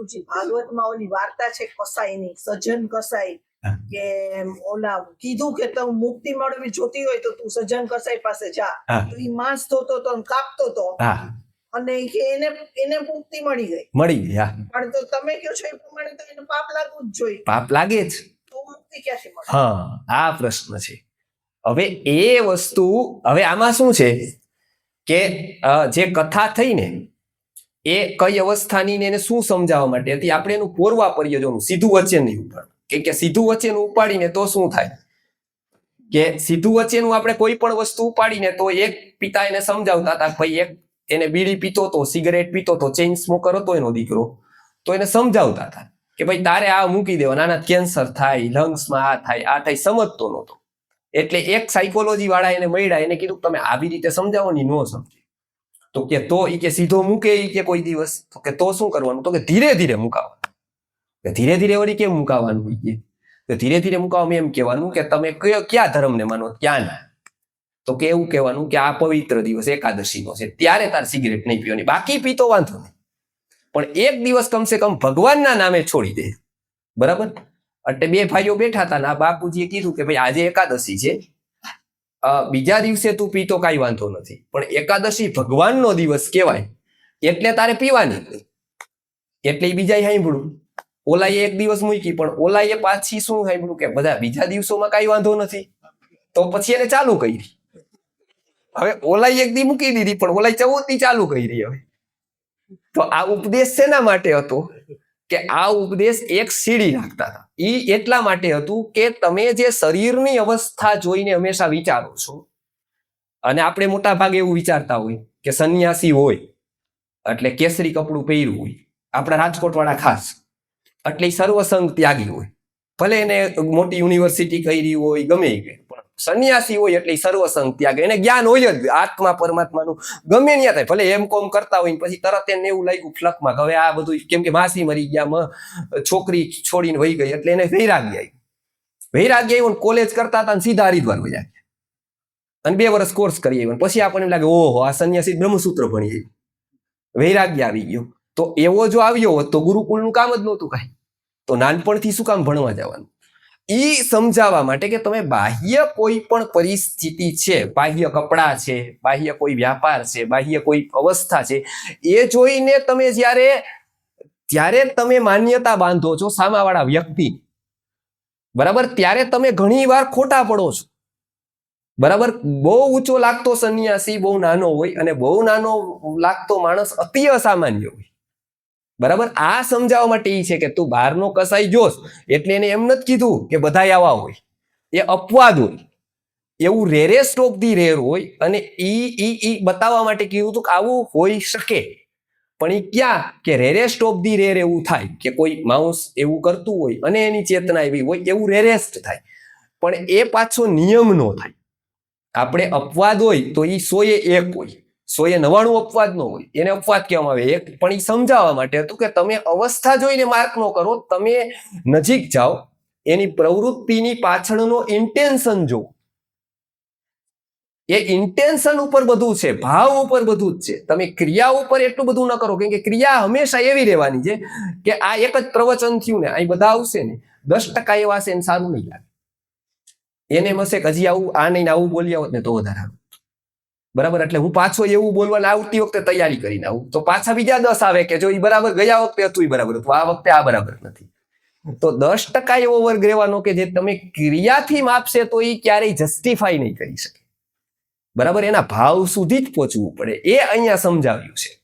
ગુરુજી ભાગવતમાં ઓલી વાર્તા છે કસાઈની સજ્જન કસાઈ કે ઓલા કીધું કે તું મુક્તિ મળવી જોતી હોય તો તું સજ્જન કસાઈ પાસે જા. તો એ માંસ ધોતો તો કાપતો તો. અને કે એને એને મુક્તિ મળી ગઈ. મળી ગઈ હા. પણ તો તમે કહો છો એ પ્રમાણે તો એને પાપ લાગવું જ જોઈએ. પાપ લાગે જ. તો મુક્તિ ક્યાંથી મળે? હા આ પ્રશ્ન છે. હવે એ વસ્તુ હવે આમાં શું છે? કે જે કથા થઈ ને એ કઈ અવસ્થાની ને એને શું સમજાવવા માટે? હતી આપણે એનું પોરવા પડીએ જોનું સીધું વચ્ચે નહીં ઉપાડ કે કે સીધું વચ્ચેનું ઉપાડીને તો શું થાય? કે સીધું વચ્ચેનું આપણે કોઈ પણ વસ્તુ ઉપાડીને તો એક પિતા એને સમજાવતા હતા ભાઈ એક એને બીડી પીતો તો, સિગરેટ પીતો તો ચેઇન સ્મોકર હતો એનો દીકરો, તો એને સમજાવતા હતા કે ભાઈ તારે આ મૂકી દેવાના આના કેન્સર થાય લંગ્સમાં આ થાય આ થાય. સમજતો નહોતો. એટલે એક સાયકોલોજી વાળા એને મળ્યા, એને કીધું તમે આવી રીતે સમજાવો ની નો સમજે. તો કે તો એ કે સીધો મૂકે એ કે કોઈ દિવસ તો કે તો શું કરવાનું તો કે ધીરે ધીરે મુકાવવાનું કે ધીરે ધીરે વળી કેમ મુકાવાનું કે ધીરે ધીરે મુકાવવામાં એમ કહેવાનું કે તમે કયો ક્યાં ધર્મને માનો ક્યાં ના તો કે એવું કહેવાનું કે આ પવિત્ર દિવસ એકાદશીનો છે ત્યારે તાર સિગરેટ નહીં પીવાની બાકી પીતો વાંધો નહીં પણ એક દિવસ કમસે કમ ભગવાનના નામે છોડી દે બરાબર એટલે બે ભાઈઓ બેઠા હતા ને આ બાપુજીએ કીધું કે ભાઈ આજે એકાદશી છે બીજા દિવસે તું પીતો કાંઈ વાંધો નથી. પણ એકાદશી ભગવાનનો દિવસ કહેવાય. એટલે તારે પીવાની. એટલે બીજા સાંભળ્યું ઓલાએ એક દિવસ મૂકી, પણ ઓલાએ પાછી શું સાંભળ્યું કે બધા બીજા દિવસોમાં કાંઈ વાંધો નથી. તો પછી એને ચાલુ કરી. હવે ઓલાઈ એક દી મૂકી દીધી, પણ ઓલાઈ ચૌદ દી ચાલુ કરી હવે. તો આ ઉપદેશ શેના માટે હતો? કે આ ઉપદેશ એક સીડી નાખતા હતા. એ એટલા માટે હતું કે તમે જે શરીરની અવસ્થા જોઈને હંમેશા વિચારો છો. અને આપણે મોટા ભાગે એવું વિચારતા હોય કે સંન્યાસી હોય, એટલે કેસરી કપડું પહેર્યું હોય, આપણા રાજકોટવાળા ખાસ, એટલે સર્વસંગ ત્યાગી હોય. ભલે એને મોટી યુનિવર્સિટી કરી હોય, ગમે. પણ સંન્યાસી હોય એટલે સર્વસંગ ત્યાગ. એને જ્ઞાન હોય જ. આત્મા પરમાત્માનું ગમે ત્યાં થાય. ભલે એમ કોમ કરતા હોય પછી તરત એને એવું લાગ્યું ફ્લકમાં હવે આ બધું કેમ કે માસી મરી ગયા છોકરી છોડીને વહી ગઈ એટલે એને વૈરાગ્ય આવી વૈરાગ્ય આવ્યું કોલેજ કરતા હતા સીધા હરિદ્વાર વયા અને બે વર્ષ કોર્સ કરી આવ્યો પછી આપણને એમ લાગે, ઓહો, આ સંન્યાસી બ્રહ્મસૂત્ર ભણી આવ્યું વૈરાગ્ય આવી ગયો. તો એવો જો આવ્યો હોત તો ગુરુકુળનું કામ જ નહોતું કાંઈ. તો નાનપણથી શું કામ ભણવા જવાનું? ઈ સમજાવવા માટે કે તમે બાહ્ય કોઈ પણ પરિસ્થિતિ છે, બાહ્ય કપડાં છે, બાહ્ય કોઈ વ્યાપાર છે, બાહ્ય કોઈ અવસ્થા છે, એ જોઈને તમે જ્યારે, ત્યારે તમે માન્યતા બાંધો છો સામાવાળા વ્યક્તિ. બરાબર? ત્યારે તમે ઘણી વાર ખોટા પડો છો. બરાબર? બહુ ઊંચો લાગતો સંન્યાસી, બહુ નાનો હોય અને બહુ નાનો લાગતો માણસ અતિ અસામાન્ય હોય. બરાબર? આ સમજાવવા માટે એ છે કે તું બહારનો કસાઈ જોશ એટલે એને એમ નથી કીધું કે બધા આવા હોય. એ અપવાદ હોય. એવું રેરેસ્ટ ઓફ ધી રેર હોય અને ઈ ઈ ઈ બતાવવા માટે કીધું હતું કે આવું હોઈ શકે. પણ એ ક્યાં કે રેરેસ્ટ ઓફ ધી રેર એવું થાય કે કોઈ માઉસ એવું કરતું હોય અને એની ચેતના એવી હોય એવું રેરેસ્ટ થાય. પણ એ પાછો નિયમ નો થાય. આપણે અપવાદ હોય તો એ સોએ એક હોય. સોએ નવાણું અપવાદ નો હોય. એને અપવાદ કહેવામાં આવે. એક પણ એ સમજાવવા માટે હતું કે તમે અવસ્થા જોઈને માર્ક નો કરો, તમે નજીક જાઓ, એની પ્રવૃત્તિની પાછળનો ઇન્ટેન્શન જુઓ. એ ઇન્ટેન્શન ઉપર બધું છે, ભાવ ઉપર બધું જ છે. તમે ક્રિયા ઉપર એટલું બધું ન કરો, કેમ કે ક્રિયા હંમેશા એવી રહેવાની છે કે આ એક જ પ્રવચન થયું ને અહીં બધા આવશે ને, દસ ટકા એવા છે એને સારું નહીં લાગે. એને એમ કે હજી આવું, આ નહીં આવું બોલ્યા હોત ને તો વધારે. બરાબર? એટલે હું પાછો એવું બોલવાને આવતી વખતે તૈયારી કરીને આવું. તો પાછા બીજા દસ આવે કે જો એ બરાબર ગયા વખતે હતું એ બરાબર હતું. આ વખતે આ બરાબર નથી. તો દસ ટકા એવો વર્ગ રહેવાનો કે જે તમે ક્રિયાથી માપશે તો એ ક્યારેય જસ્ટિફાઈ નહીં કરી શકે. બરાબર? એના ભાવ સુધી જ પહોંચવું પડે. એ અહીંયા સમજાવ્યું છે.